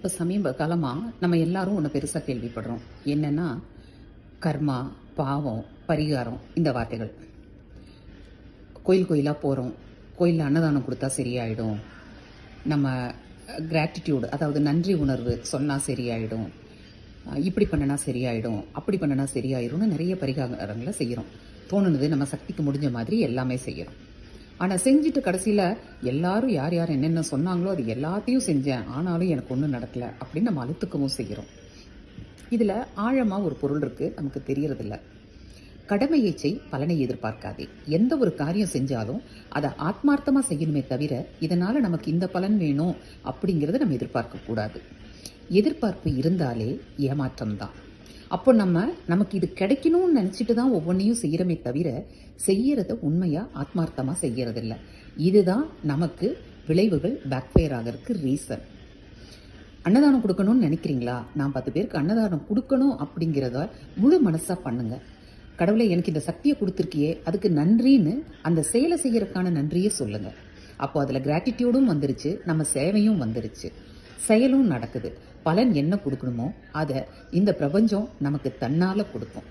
இப்போ சமீப காலமாக நம்ம எல்லாரும் ஒன்று பெருசாக கேள்விப்படுறோம். என்னென்னா கர்மா பாவம் பரிகாரம் இந்த வார்த்தைகள். கோயில் கோயிலாக போகிறோம் கோயிலில் அன்னதானம் கொடுத்தா சரியாயிடும். நம்ம கிராட்டிடியூடு அதாவது நன்றி உணர்வு சொன்னால் சரியாயிடும். இப்படி பண்ணினா சரியாயிடும் அப்படி பண்ணினா சரியாயிடும்னு நிறைய பரிகாரங்களை செய்கிறோம் தோணுனது நம்ம சக்திக்கு முடிஞ்ச மாதிரி எல்லாமே செய்கிறோம் ஆனால் செஞ்சுட்டு கடைசியில் எல்லாரும் யார் யார் என்னென்ன சொன்னாங்களோ அது எல்லாத்தையும் செஞ்சேன். ஆனாலும் எனக்கு ஒன்றும் நடக்கலை அப்படின்னு நம்ம அழுத்துக்கவும் செய்கிறோம் இதில் ஆழமாக ஒரு பொருள் இருக்குது நமக்கு தெரியறதில்ல. கடமையை செய் பலனை எதிர்பார்க்காதே. எந்த ஒரு காரியம் செஞ்சாலும் அதை ஆத்மார்த்தமாக செய்யணுமே தவிர இதனால் நமக்கு இந்த பலன் வேணும் அப்படிங்கிறத நம்ம எதிர்பார்க்கக்கூடாது எதிர்பார்ப்பு இருந்தாலே ஏமாற்றம்தான். அப்போ நம்ம நமக்கு இது கிடைக்கணும்னு நினச்சிட்டு தான் ஒவ்வொன்றையும் செய்கிறோமே தவிர செய்கிறத உண்மையாக ஆத்மார்த்தமாக செய்கிறதில்ல இதுதான் நமக்கு விளைவுகள் பேக்ஃபயர் ஆகிறதுக்கு ரீசன் அன்னதானம் கொடுக்கணும்னு நினைக்கிறீங்களா? நான் பத்து பேருக்கு அன்னதானம் கொடுக்கணும் அப்படிங்கிறத முழு மனசாக பண்ணுங்க. கடவுளை எனக்கு இந்த சக்தியை கொடுத்துருக்கியே அதுக்கு நன்றின்னு அந்த செயலை செய்யறதுக்கான நன்றியை சொல்லுங்கள் அப்போ அதில் கிராட்டிடியூடும் வந்துருச்சு நம்ம சேவையும் வந்துருச்சு. செயலும் நடக்குது. பலன் என்ன கொடுக்கணுமோ அதை இந்த பிரபஞ்சம் நமக்கு தன்னால் கொடுக்கும்.